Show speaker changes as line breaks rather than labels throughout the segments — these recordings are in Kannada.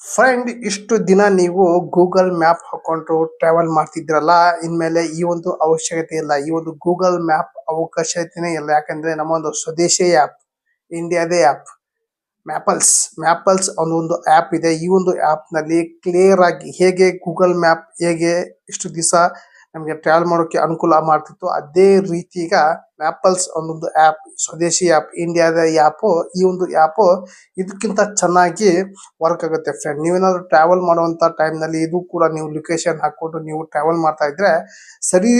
ಫ್ರೆಂಡ್ ಇಷ್ಟು ದಿನ ನೀವು ಗೂಗಲ್ ಮ್ಯಾಪ್ ಹಾಕೊಂಡು ಟ್ರಾವೆಲ್ ಮಾಡ್ತಿದ್ರಲ್ಲ ಇನ್ಮೇಲೆ ಈ ಒಂದು ಅವಶ್ಯಕತೆ ಇಲ್ಲ. ಈ ಒಂದು ಗೂಗಲ್ ಮ್ಯಾಪ್ ಅವಕಾಶತೆನೇ ಇಲ್ಲ. ಯಾಕಂದ್ರೆ ನಮ್ಮ ಒಂದು ಸ್ವದೇಶಿ ಆಪ್ ಇಂಡಿಯಾದೇ ಆಪ್ ಮ್ಯಾಪಲ್ಸ್ ಮ್ಯಾಪಲ್ಸ್ ಅನ್ನೋ ಒಂದು ಆಪ್ ಇದೆ. ಈ ಒಂದು ಆಪ್ನಲ್ಲಿ ಕ್ಲಿಯರ್ ಆಗಿ ಹೇಗೆ ಗೂಗಲ್ ಮ್ಯಾಪ್ ಹೇಗೆ ಇಷ್ಟು ದಿವಸ ನಮಗೆ ಟ್ರಾವೆಲ್ ಮಾಡೋಕೆ ಅನುಕೂಲ ಮಾಡ್ತಿತ್ತು. ಅದೇ ರೀತಿ ಈಗ ಮ್ಯಾಪಲ್ಸ್ ಒಂದೊಂದು ಆಪ್ ಸ್ವದೇಶಿ ಆಪ್ ಇಂಡಿಯಾದ ಆಪ್ ಈ ಒಂದು ಆಪ್ ಇದಕ್ಕಿಂತ ಚೆನ್ನಾಗಿ ವರ್ಕ್ ಆಗುತ್ತೆ ಫ್ರೆಂಡ್ ನೀವೇನಾದ್ರು ಟ್ರಾವೆಲ್ ಟೈಮ್ನಲ್ಲಿ ಇದು ಕೂಡ ನೀವು ಲೊಕೇಶನ್ ಹಾಕೊಂಡು ನೀವು ಟ್ರಾವೆಲ್ ಮಾಡ್ತಾ ಇದ್ರೆ ಸರಿ,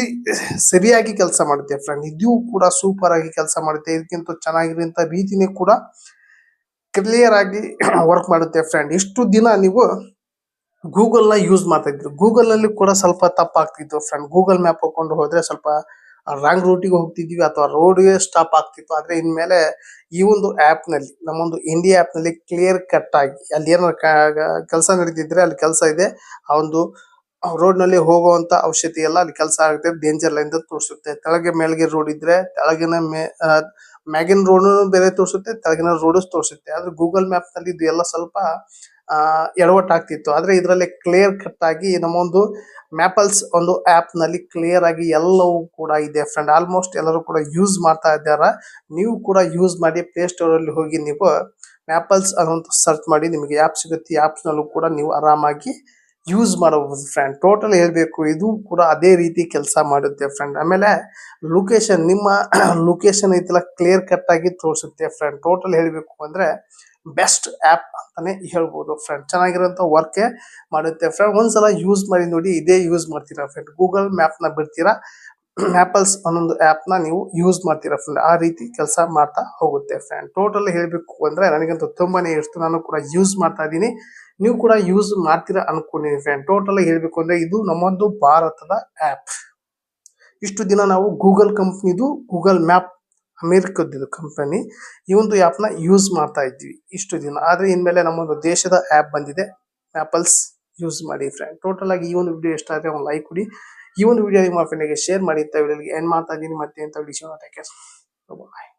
ಸರಿಯಾಗಿ ಕೆಲಸ ಮಾಡುತ್ತೆ ಫ್ರೆಂಡ್ ಇದು ಕೂಡ ಸೂಪರ್ ಆಗಿ ಕೆಲಸ ಮಾಡುತ್ತೆ. ಇದಕ್ಕಿಂತ ಚೆನ್ನಾಗಿರುವಂತ ರೀತಿನೇ ಕೂಡ ಕ್ಲಿಯರ್ ಆಗಿ ವರ್ಕ್ ಮಾಡುತ್ತೆ ಫ್ರೆಂಡ್ ಇಷ್ಟು ದಿನ ನೀವು ಗೂಗಲ್ನ ಯೂಸ್ ಮಾಡ್ತಾ ಇದ್ರು. ಗೂಗಲ್ನಲ್ಲಿ ಕೂಡ ಸ್ವಲ್ಪ ತಪ್ಪಾಗ್ತಿತ್ತು ಫ್ರೆಂಡ್. ಗೂಗಲ್ ಮ್ಯಾಪ್ ಹಾಕೊಂಡು ಹೋದ್ರೆ ಸ್ವಲ್ಪ ರಾಂಗ್ ರೂಟಿಗೆ ಹೋಗ್ತಿದ್ವಿ ಅಥವಾ ರೋಡ್ಗೆ ಸ್ಟಾಪ್ ಆಗ್ತಿತ್ತು. ಆದ್ರೆ ಇನ್ಮೇಲೆ ಈ ಒಂದು ಆಪ್ನಲ್ಲಿ ನಮ್ಮೊಂದು ಇಂಡಿಯಾ ಆಪ್ನಲ್ಲಿ ಕ್ಲಿಯರ್ ಕಟ್ ಆಗಿ ಅಲ್ಲಿ ಏನಾದ್ರು ಕೆಲಸ ನಡೀತಿದ್ರೆ ಅಲ್ಲಿ ಕೆಲಸ ಇದೆ. ಆ ಒಂದು ರೋಡ್ನಲ್ಲಿ ಹೋಗುವಂತ ಅವಶ್ಯಕತೆ ಇಲ್ಲ. ಅಲ್ಲಿ ಕೆಲಸ ಆಗುತ್ತೆ. ಡೇಂಜರ್ ಲೈನ್ ಅಂತ ತೋರಿಸುತ್ತೆ. ತೆಳಗೆ ಮೇಲ್ಗೆ ರೋಡ್ ಇದ್ರೆ ತೆಳಗಿನ ಮೇ ಮ್ಯಾಗಿನ್ ರೋಡ್ ಬೇರೆ ತೋರಿಸುತ್ತೆ. ತೆಳಗಿನ ರೋಡ್ ತೋರಿಸುತ್ತೆ. ಆದ್ರೆ ಗೂಗಲ್ ಮ್ಯಾಪ್ನಲ್ಲಿ ಇದು ಎಲ್ಲ ಸ್ವಲ್ಪ ಅಹ್ ಎಡವಟ್ ಆಗ್ತಿತ್ತು ಆದ್ರೆ ಇದರಲ್ಲಿ ಕ್ಲಿಯರ್ ಕಟ್ ಆಗಿ ನಮ್ಮ ಒಂದು ಮ್ಯಾಪಲ್ಸ್ ಒಂದು ಆಪ್ನಲ್ಲಿ ಕ್ಲಿಯರ್ ಆಗಿ ಎಲ್ಲವೂ ಕೂಡ ಇದೆ ಫ್ರೆಂಡ್ ಆಲ್ಮೋಸ್ಟ್ ಎಲ್ಲರೂ ಕೂಡ ಯೂಸ್ ಮಾಡ್ತಾ ಇದ್ದಾರ. ನೀವು ಕೂಡ ಯೂಸ್ ಮಾಡಿ ಪ್ಲೇ ಸ್ಟೋರ್ ಅಲ್ಲಿ ಹೋಗಿ ನೀವು ಮ್ಯಾಪಲ್ಸ್ ಅನ್ನೋ ಸರ್ಚ್ ಮಾಡಿ ನಿಮಗೆ ಆಪ್ ಸಿಗುತ್ತೆ. ಆಪ್ಸ್ ನಲ್ಲೂ ಕೂಡ ನೀವು ಆರಾಮಾಗಿ ಯೂಸ್ ಮಾಡಬಹುದು ಫ್ರೆಂಡ್ ಟೋಟಲ್ ಹೇಳಬೇಕು, ಇದು ಕೂಡ ಅದೇ ರೀತಿ ಕೆಲಸ ಮಾಡುತ್ತೆ ಫ್ರೆಂಡ್ ಆಮೇಲೆ ಲೊಕೇಶನ್ ನಿಮ್ಮ ಲೊಕೇಶನ್ ಐತಲ್ಲ ಕ್ಲಿಯರ್ ಕಟ್ ಆಗಿ ತೋರಿಸುತ್ತೆ ಫ್ರೆಂಡ್ ಟೋಟಲ್ ಹೇಳಬೇಕು ಅಂದ್ರೆ ಬೆಸ್ಟ್ ಆ್ಯಪ್ ಅಂತಾನೆ ಹೇಳ್ಬೋದು ಫ್ರೆಂಡ್ ಚೆನ್ನಾಗಿರುವಂತ ವರ್ಕ್ ಮಾಡುತ್ತೆ ಫ್ರೆಂಡ್ ಒಂದ್ಸಲ ಯೂಸ್ ಮಾಡಿ ನೋಡಿ, ಇದೇ ಯೂಸ್ ಮಾಡ್ತೀರಾ ಫ್ರೆಂಡ್ ಗೂಗಲ್ ಮ್ಯಾಪ್ನ ಬಿಡ್ತೀರಾ? ಮ್ಯಾಪಲ್ಸ್ ಒಂದೊಂದು ನ ನೀವು ಯೂಸ್ ಮಾಡ್ತೀರಾ ಫ್ರೆಂಡ್ ಆ ರೀತಿ ಕೆಲಸ ಮಾಡ್ತಾ ಹೋಗುತ್ತೆ ಫ್ರೆಂಡ್ ಟೋಟಲ್ ಹೇಳ್ಬೇಕು ಅಂದ್ರೆ ನನಗಂತೂ ತುಂಬಾನೇ ಇಷ್ಟು. ನಾನು ಕೂಡ ಯೂಸ್ ಮಾಡ್ತಾ ಇದ್ದೀನಿ. ನೀವು ಕೂಡ ಯೂಸ್ ಮಾಡ್ತೀರಾ ಅನ್ಕೊಂಡಿದ್ದೀನಿ ಫ್ರೆಂಡ್ ಟೋಟಲ್ ಹೇಳ್ಬೇಕು ಅಂದ್ರೆ ಇದು ನಮ್ಮೊಂದು ಭಾರತದ ಆಪ್ ಇಷ್ಟು ದಿನ ನಾವು ಗೂಗಲ್ ಕಂಪ್ನಿದು ಗೂಗಲ್ ಮ್ಯಾಪ್ ಅಮೆರಿಕದ್ದು ಕಂಪನಿ ಈ ಒಂದು ಆಪ್ನ ಯೂಸ್ ಮಾಡ್ತಾ ಇದ್ವಿ ಇಷ್ಟು ದಿನ. ಆದ್ರೆ ಇನ್ಮೇಲೆ ನಮ್ಮೊಂದು ದೇಶದ ಆ್ಯಪ್ ಬಂದಿದೆ. ಆಪಲ್ಸ್ ಯೂಸ್ ಮಾಡಿ ಫ್ರೆಂಡ್ ಟೋಟಲ್ ಆಗಿ ಈ ಒಂದು ವಿಡಿಯೋ ಇಷ್ಟ ಆದ್ರೆ ಒಂದು ಲೈಕ್ ಕೊಡಿ. ಈ ಒಂದು ವಿಡಿಯೋ ನಿಮ್ಮ ಫ್ರೆಂಡ್ಗೆ ಶೇರ್ ಮಾಡಿ ಅಂತ ವಿಡಿಯೋಗೆ ಎಂಡ್ ಮಾಡ್ತಾ ಇದ್ದೀನಿ ಮತ್ತೆ ಅಂತ ವಿಡಿಯೋ ಬಾಯ್